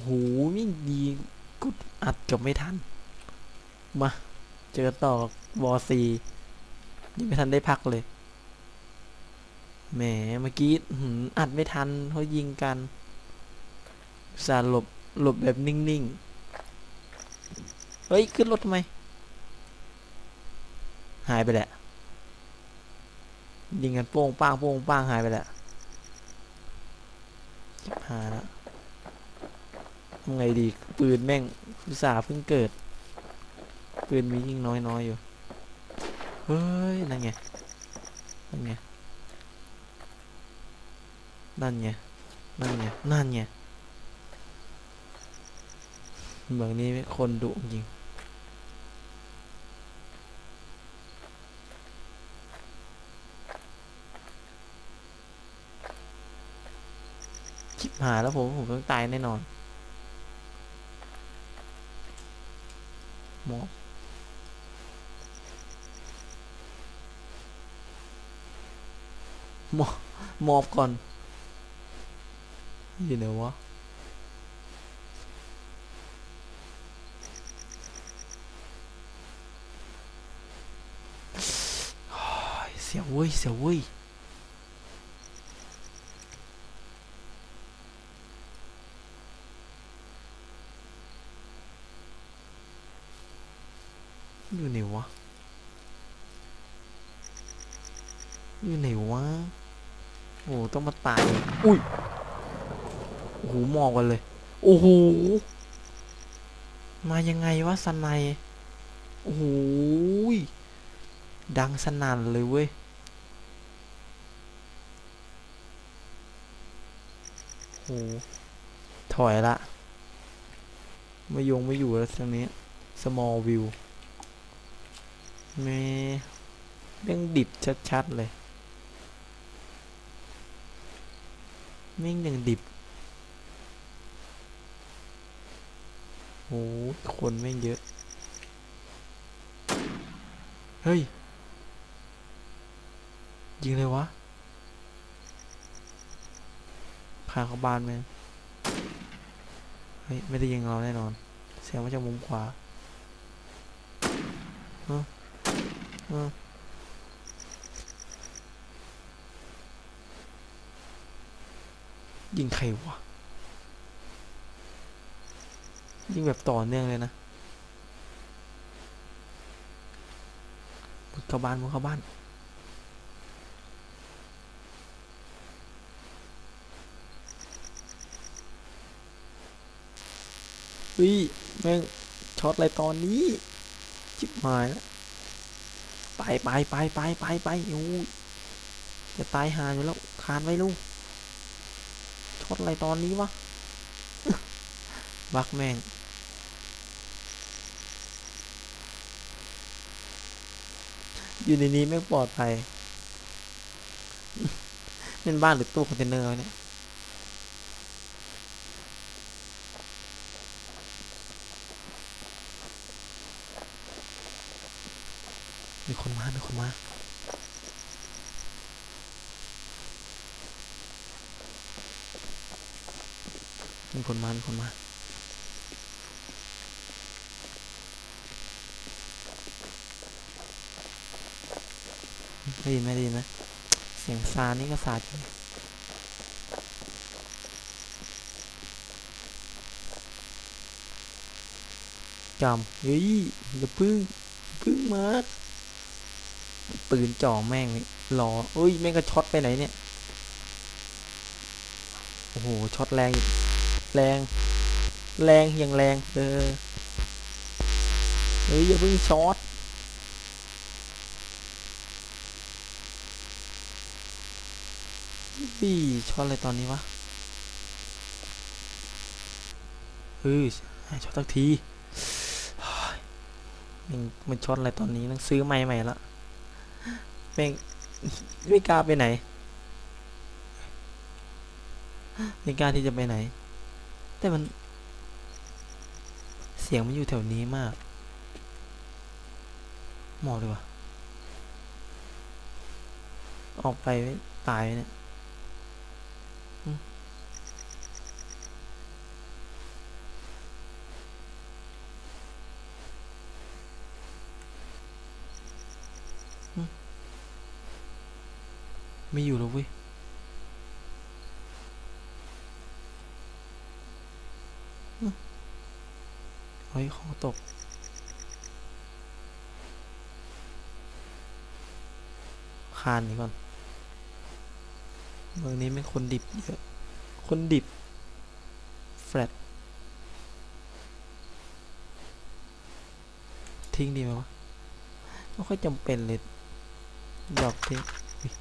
โหมิ่งดีกดอัดเกับไม่ทัน มา เจอต่อวอซียังไม่ทันได้พักเลย แหม เมื่อกี้อัดไม่ทันเขายิงกัน สาห์หลบ หลบแบบนิ่งๆ เฮ้ย ขึ้นรถทำไม หายไปแหละ ยิงกันโป้งป้างโป้งป้างหายไปแหละชิบหายแล้วทำไงดี ปืนแม่งอุตส่าห์เพิ่งเกิด ปืนมียิ่งน้อยน้อยๆอยู่ เฮ้ย นั่นไง นั่นไง นั่นไง นั่นไง นั่นไงเมืองนี้คนดุจริงชิบหาแล้วผม ผมต้องตายแน่นอนหมอบห มอบมอบก่อนอยู่ไหนวะโอ้ยเสียวเว้ยเสียวเว้ยอยู่ไหนวะ อยู่ไหนวะ โอ้ต้องมาตาย อุ้ย โอ้โหมองกันเลย โอ้โห มายังไงวะสนายโอ้โหดังสนั่นเลยเว้ย โอ้โหถอยละ ไม่ยงไม่อยู่แล้วตรงนี้ small view แม่เรื่องดิบชัด ๆ เลย แม่งยังดิบโอ้คนแม่งเยอะ เฮ้ย ยิงเลยวะพาเขาบานแม่งเฮ้ย ไม่ได้ยิงเราแน่นอน เสียงมาจากมุมขวาเออ ยิงใครวะ ยิงแบบต่อเนื่องเลยนะมุดเข้าบ้านมุดเข้าบ้านเฮ้ยแม่งช็อตอะไรตอนนี้ จิบหายแล้วไปไปไปไปไปไปโอ้ยจะตายหาอยู่แล้วคานไว้ลูก ช็อะไรตอนนี้วะ บักแม่ง อยู่ในนี้แม่ปลอดภัยเป็นบ้านหรือตู้คอนเทนเนอร์วะเนี่ยมีคนมา มีคนมา มีคนมามีคนมาได้ยินไหมได้ยินไหมเสียงซานี่ก็ซาจริงจำเฮ้ยอย่าพึ่งพึ่งมาปืนจ่อแม่งนี่รอเอ้ยแม่งก็ช็อตไปไหนเนี่ย โอ้โหช็อตแรงอีก แรง แรงอย่างแรง เออ เฮ้ยอย่าเพิ่งช็อตพี่ช็อตอะไรตอนนี้วะเฮ้ยช็อตสักทีมันมันช็อตอะไรตอนนี้ต้องซื้อไม้ใหม่ละแม่งไม่กล้าไปไหนไม่กล้าที่จะไปไหน แต่มัน เสียงมันอยู่แถวนี้มาก หมอดีกว่า ออกไปตายไหมเนี่ยไม่อยู่แล้วเว้ย อืม เฮ้ยของตก คานนี่ก่อนเมืองนี้ไม่คนดิบเยอะ คนดิบ แฟลตทิ้งดีไหมวะ ไม่ค่อยจำเป็นเลย ดอกทิ้งอุ๊ย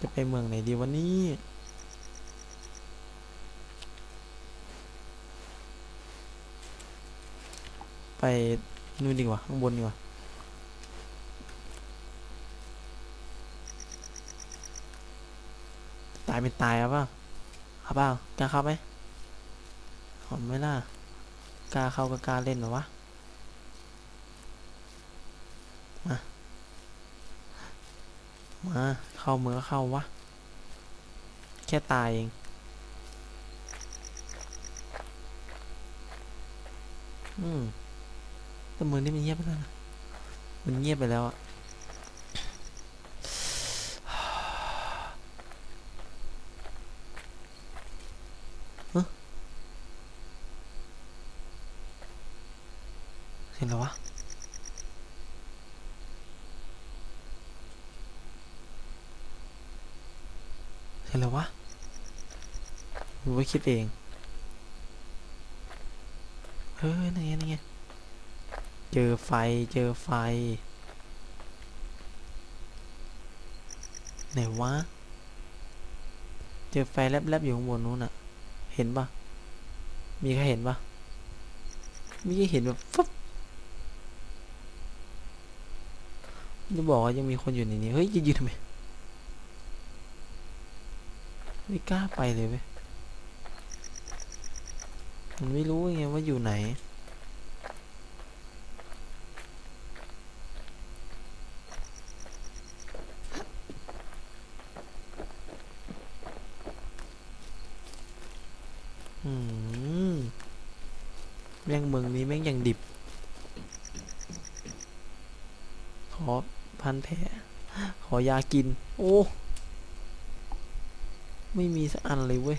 จะไปเมืองไหนดีวันนี้ ไปนู่นดีกว่าข้างบนดีกว่าตายเป็นตายเอาเปล่าเอาเปล่ากล้าเข้าไหมหอมไหมล่ะกล้าเข้าก็กล้าเล่นหรอวะมา มา เข้ามือก็เข้าวะ แค่ตายเอง อืมแต่มือนี้มันเงียบไปแล้วนะมันเงียบไปแล้วอะเห็นแล้ววะ เห็นแล้วะหรือว่าคิดเองเฮ้ยนั่นไงนั่นไงเจอไฟเจอไฟ ไหนวะ เจอไฟแลบๆอยู่ข้างบนนู้นอะเห็นปะมีใครเห็นปะมีใครเห็นแบบฟึบจะบอกว่ายังมีคนอยู่ในนี้ เฮ้ยยืนทำไม ไม่กล้าไปเลยเว้ยมันไม่รู้ไงว่าอยู่ไหน อืมแม่งเมืองนี้แม่งยังดิบ ขอพันแผลขอยากิน โอ้ ไม่มีสักอันเลยเว้ย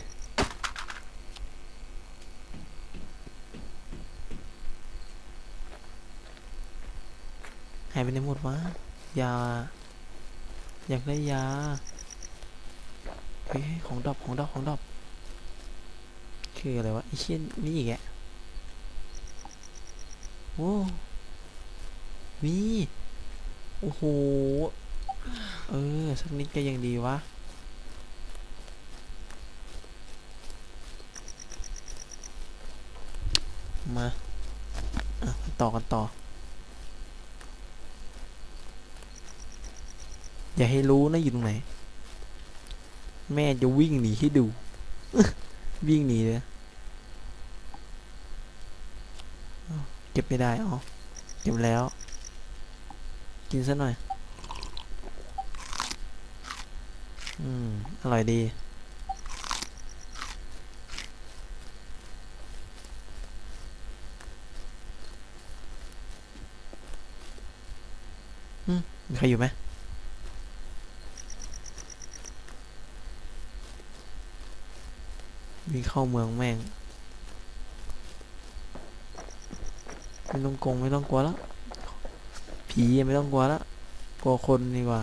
หายไปไหนหมดวะยา อยากได้ยา เฮ้ย ของดอปของดอปของดอปคืออะไรวะไอ้เชี่ยนี่อีกแกโอ้มีโอ้โห เออ สักนิดก็ยังดีวะ มาอะต่อกันต่อ อย่าให้รู้นะอยู่ตรงไหน แม่จะวิ่งหนีให้ดู วิ่งหนีเลยเก็บไม่ได้อ๋อเก็บแล้ว กินซะหน่อย อืม อร่อยดี มีใครอยู่ไหมวิ่งเข้าเมืองแม่ง ไม่ต้องกงไม่ต้องกลัวแล้วผีไม่ต้องกลัวแล้วกลัวคนดีกว่า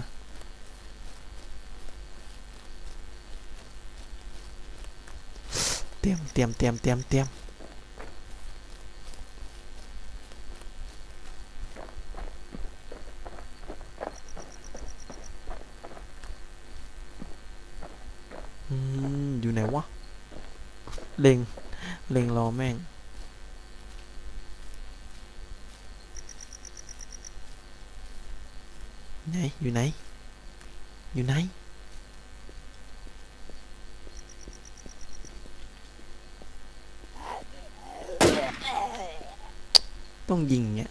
เตรียมเตรียมเตรียมเตรียมเตรียมอืม อยู่ ไหนวะ เล็งเลเล็งรอแม่ง ไหน อยู่ไหน อยู่ไหน ต้องยิงเนี่ย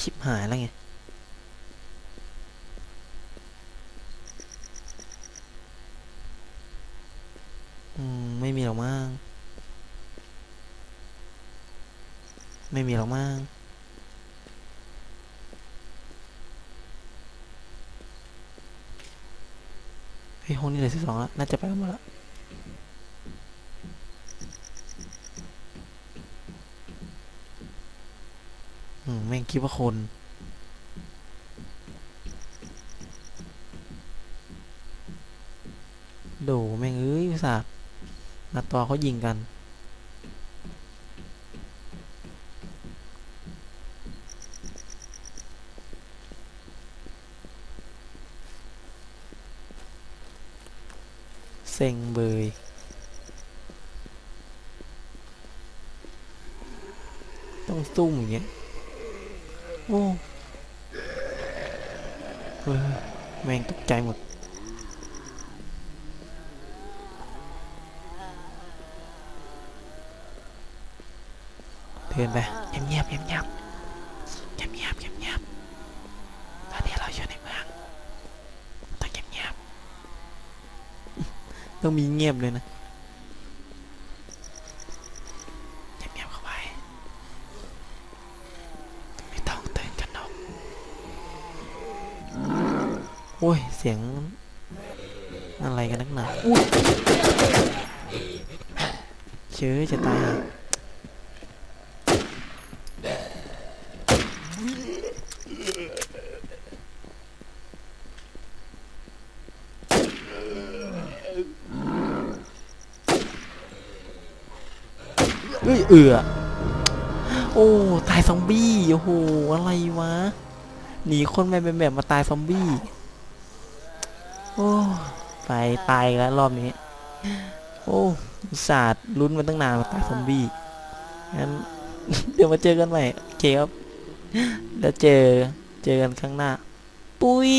ชิบหายแล้วไง อืม ไม่มีหรอกมั้ง ไม่มีหรอกมั้งเฮ้ยห้องนี้เหลือสิบสองแล้วน่าจะไปกันหมดละอืมแม่งคิดว่าคนโดแม่งเอ้ยอุตส่าห์นัดตัวเขายิงกัน เซ็งเบยต้องซุ่มอย่างเงี้ยโอ้เฮ้ยแม่งตกใจหมดเดินไปเงียบเงียบเงียบเงียบเงียบเงียบเงียบตอนนี้เราอยู่ในเมืองต้องเงียบเงียบ ต้องมีเงียบเลยนะเงียบเงียบเข้าไปไม่ต้องตื่นกันนกโอ้ย เสียง อะไรกันนักหนาเชื่อจะตาย เอ้ยเอือโอ้ตายซอมบี้โอ้โหอะไรวะหนีคนไปเป็นแบบมาตายซอมบี้โอ้ไปตายแล้วรอบนี้ โอ้อุตสาดลุ้นมาตั้งนานมาตายซอมบี้งั้นเดี๋ยวมาเจอกันใหม่โอเคครับแล้วเจอเจอกันข้างหน้า ปุ้ย